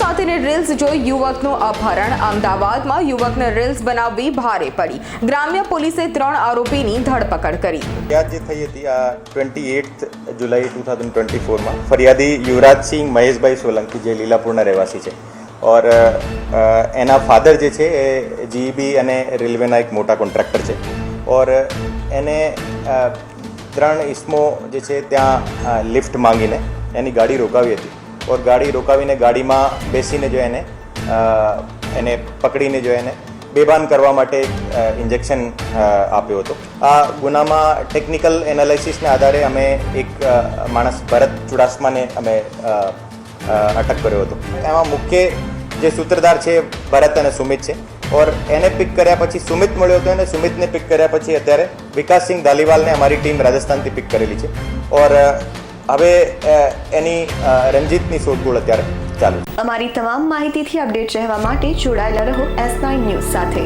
સાથેની રીલ્સ જોઈ યુવકનું અપહરણ. અમદાવાદમાં યુવકને રીલ્સ બનાવવી ભારે પડી. ગ્રામ્ય પોલીસે ત્રણ આરોપીની ધરપકડ કરી. ફરિયાદ જે થઈ હતી આ twenty eight July two thousand twenty ફોરમાં ફરિયાદી યુવરાજસિંહ મહેશભાઈ સોલંકી, જે લીલાપુરના રહેવાસી છે. ઓર એના ફાધર જે છે, એ જીઈબી અને રેલવેના એક મોટા કોન્ટ્રાક્ટર છે. ઓર, એને ત્રણ ઇસમો જે છે, ત્યાં લિફ્ટ માંગીને એની ગાડી રોકાવી હતી. ઓર ગાડી રોકાવીને ગાડીમાં બેસીને જો એને એને પકડીને જો એને બેભાન કરવા માટે ઇન્જેક્શન આપ્યો હતો. આ ગુનામાં ટેકનિકલ એનાલિસિસને આધારે અમે એક માણસ ભરત ચુડાસમાને અમે અટક કર્યો હતો. એમાં મુખ્ય જે સૂત્રધાર છે ભરત અને સુમિત છે. ઓર એને પિક કર્યા પછી સુમિત મળ્યો હતો અને સુમિતને પિક કર્યા પછી અત્યારે વિકાસસિંહ ધાલીવાલને અમારી ટીમ રાજસ્થાનથી પિક કરેલી છે. ઓર હવે એની અ, રંજીતની શોધખોળ અત્યારે ચાલુ અમારી તમામ માહિતીથી અપડેટ રહેવા માટે જોડાયેલા રહો એસ નાઇન ન્યૂઝ સાથે.